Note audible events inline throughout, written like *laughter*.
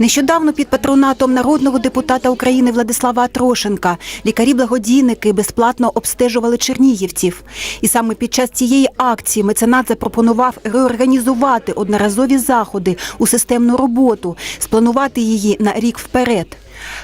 Нещодавно під патронатом народного депутата України Владислава Атрошенка лікарі-благодійники безплатно обстежували чернігівців. І саме під час цієї акції меценат запропонував реорганізувати одноразові заходи у системну роботу, спланувати її на рік вперед.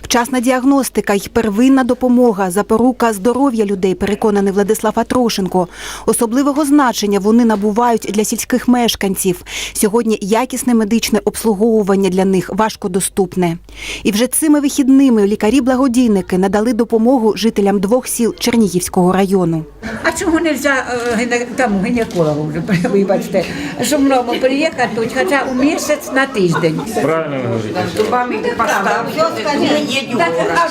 Вчасна діагностика й первинна допомога, запорука здоров'я людей, переконаний Владислав Атрошенко. Особливого значення вони набувають для сільських мешканців. Сьогодні якісне медичне обслуговування для них важкодоступне. І вже цими вихідними лікарі-благодійники надали допомогу жителям двох сіл Чернігівського району. А чому не можна там гінекологу вже *laughs* вибачте, щоб мному приїхати тут, хоча у місяць на тиждень. Правильно ви говорите.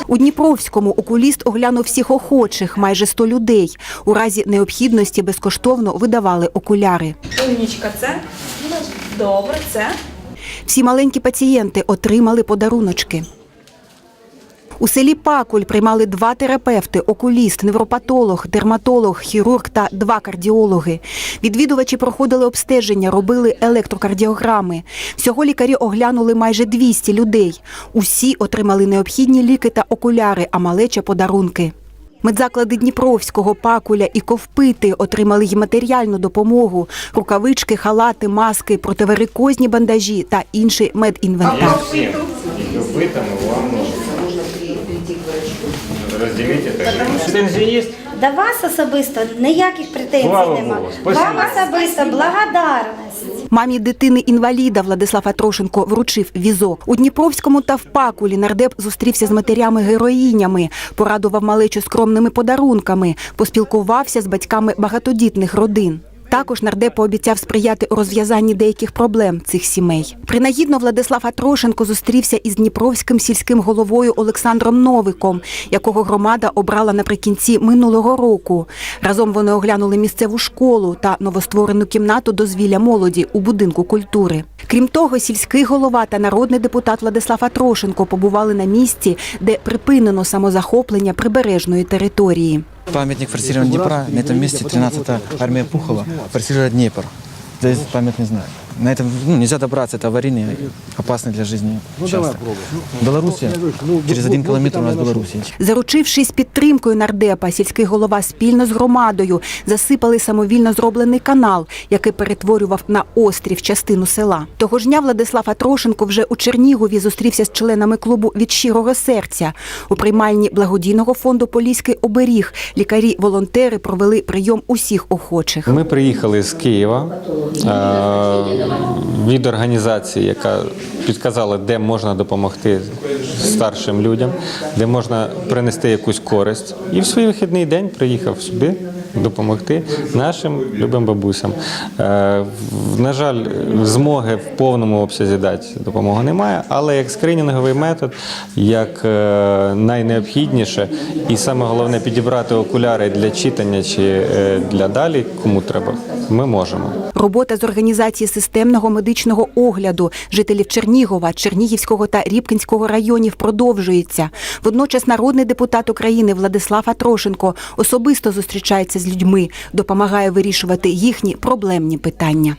У Дніпровському окуліст оглянув всіх охочих, майже 100 людей. У разі необхідності безкоштовно видавали окуляри. Умнічка, це добре, це. Всі маленькі пацієнти отримали подаруночки. У селі Пакуль приймали два терапевти: окуліст, невропатолог, дерматолог, хірург та два кардіологи. Відвідувачі проходили обстеження, робили електрокардіограми. Всього лікарі оглянули майже 200 людей. Усі отримали необхідні ліки та окуляри, а малеча подарунки. Медзаклади Дніпровського, Пакуля і Ковпити отримали й матеріальну допомогу: рукавички, халати, маски, противарикозні бандажі та інший медінвентар. Претензії є? До вас особисто ніяких претензій Слава нема. Богу. Спасибо. Вам особисто благодарність. Мамі дитини інваліда Владислав Атрошенко вручив візок. У Дніпровському та в Пакулі нардеп зустрівся з матерями-героїнями, порадував малечу скромними подарунками, поспілкувався з батьками багатодітних родин. Також нардеп пообіцяв сприяти у розв'язанні деяких проблем цих сімей. Принагідно Владислав Атрошенко зустрівся із дніпровським сільським головою Олександром Новиком, якого громада обрала наприкінці минулого року. Разом вони оглянули місцеву школу та новостворену кімнату дозвілля молоді у будинку культури. Крім того, сільський голова та народний депутат Владислав Атрошенко побували на місці, де припинено самозахоплення прибережної території. Памятник форсирования Дніпра На цьому місці 13-та армія Пухова форсирует Днепр. Десь пам'ятний знак. На этом ну, нельзя добраться, это аварийный, опасный для жизни участок. Белоруссия. Через один километр у нас Белоруссия. Заручившись підтримкою нардепа, сільський голова спільно з громадою засипали самовільно зроблений канал, який перетворював на острів частину села. Того ж дня Владислав Атрошенко вже у Чернігові зустрівся з членами клубу від щирого серця. У приймальні благодійного фонду Поліський оберіг лікарі-волонтери провели прийом усіх охочих. Ми приїхали з Києва е, від організації, яка підказала, де можна допомогти старшим людям, де можна принести якусь користь. І в свій вихідний день приїхав сюди допомогти нашим любим бабусям. Е, На жаль, змоги в повному обсязі дати допомогу немає, але як скринінговий метод, як е, найнеобхідніше, і саме головне підібрати окуляри для читання чи е, для далі, кому треба, ми можемо. Робота з організації системного медичного огляду жителів Чернігова, Чернігівського та Рібкінського районів продовжується. Водночас народний депутат України Владислав Атрошенко особисто зустрічається людьми, допомагає вирішувати їхні проблемні питання.